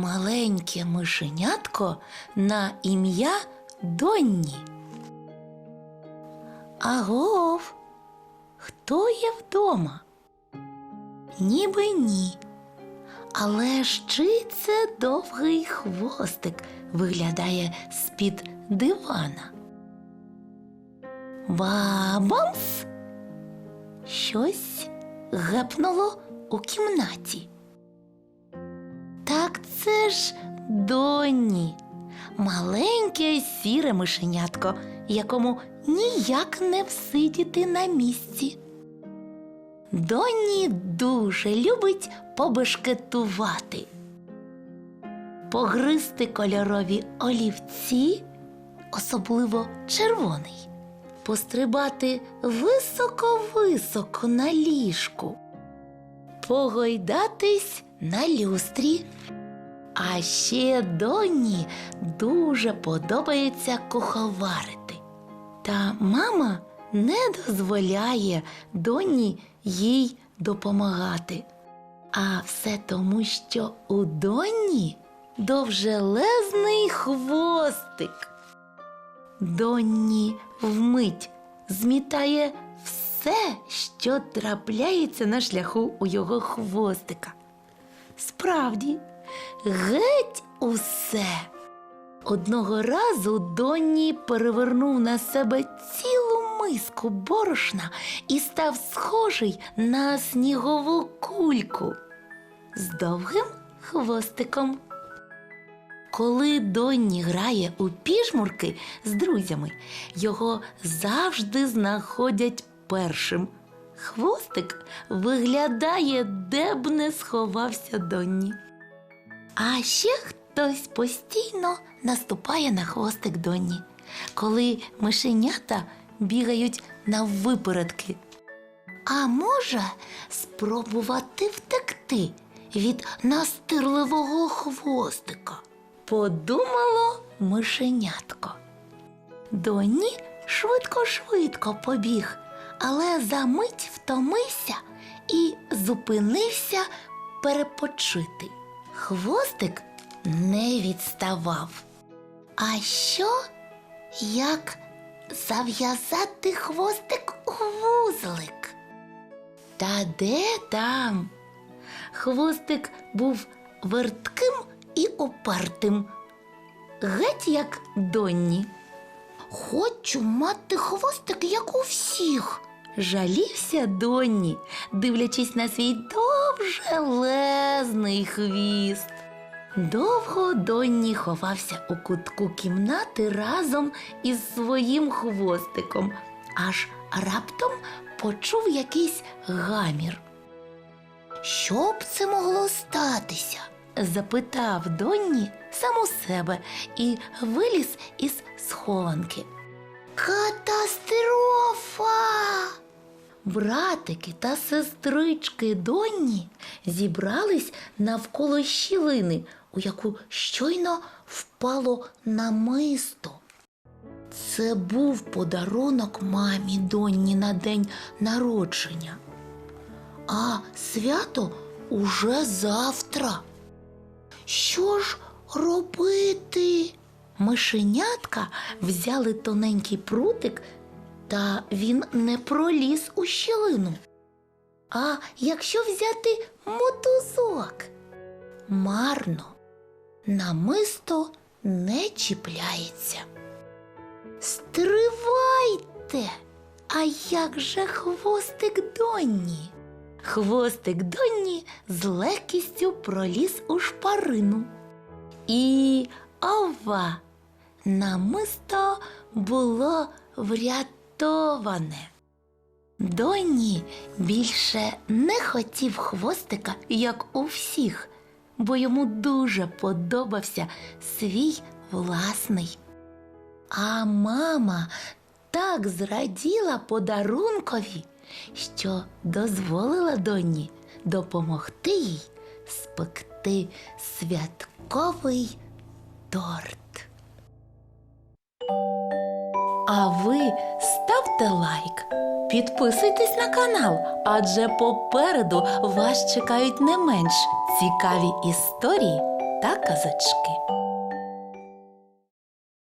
маленьке мишенятко на ім'я Донні. Агов, хто є вдома? Ніби ні. Але ж це довгий хвостик виглядає з-під дивана. Бабамс! Щось гепнуло у кімнаті. Це ж Донні, маленьке сіре мишенятко, якому ніяк не всидіти на місці. Донні дуже любить побешкетувати, погризти кольорові олівці, особливо червоний, пострибати високо-високо на ліжку, погойдатись на люстрі. А ще Донні дуже подобається куховарити. Та мама не дозволяє Донні їй допомагати. А все тому, що у Донні довжелезний хвостик. Донні вмить змітає все, що трапляється на шляху у його хвостика. Справді, геть усе. Одного разу Донні перевернув на себе цілу миску борошна і став схожий на снігову кульку з довгим хвостиком. Коли Донні грає у піжмурки з друзями, його завжди знаходять першим. Хвостик виглядає, де б не сховався Донні. А ще хтось постійно наступає на хвостик Донні, коли мишенята бігають наввипередки. А може спробувати втекти від настирливого хвостика? Подумало мишенятко. Донні швидко-швидко побіг, але за мить втомився і зупинився перепочити. Хвостик не відставав. А що, як зав'язати хвостик у вузлик? Та де там? Хвостик був вертким і опертим, геть як Донні. Хочу мати хвостик, як у всіх. Жалівся Донні, дивлячись на свій довжелезний хвіст. Довго Донні ховався у кутку кімнати разом із своїм хвостиком, аж раптом почув якийсь гамір. Що б це могло статися? запитав Донні сам у себе і виліз із схованки. Катастрофа! Братики та сестрички Донні зібрались навколо щілини, у яку щойно впало намисто. Це був подарунок мамі Донні на день народження. А свято уже завтра. Що ж робити? Мишенятка взяли тоненький прутик, та він не проліз у щілину. А якщо взяти мотузок? Марно, намисто не чіпляється. Стривайте! А як же хвостик Донні? Хвостик Донні з легкістю проліз у шпарину. І ова! Намисто було врятоване. Донні більше не хотів хвостика, як у всіх, бо йому дуже подобався свій власний. А мама так зраділа подарункові, що дозволила Донні допомогти їй спекти святковий торт. А ви ставте лайк, підписуйтесь на канал, адже попереду вас чекають не менш цікаві історії та казочки.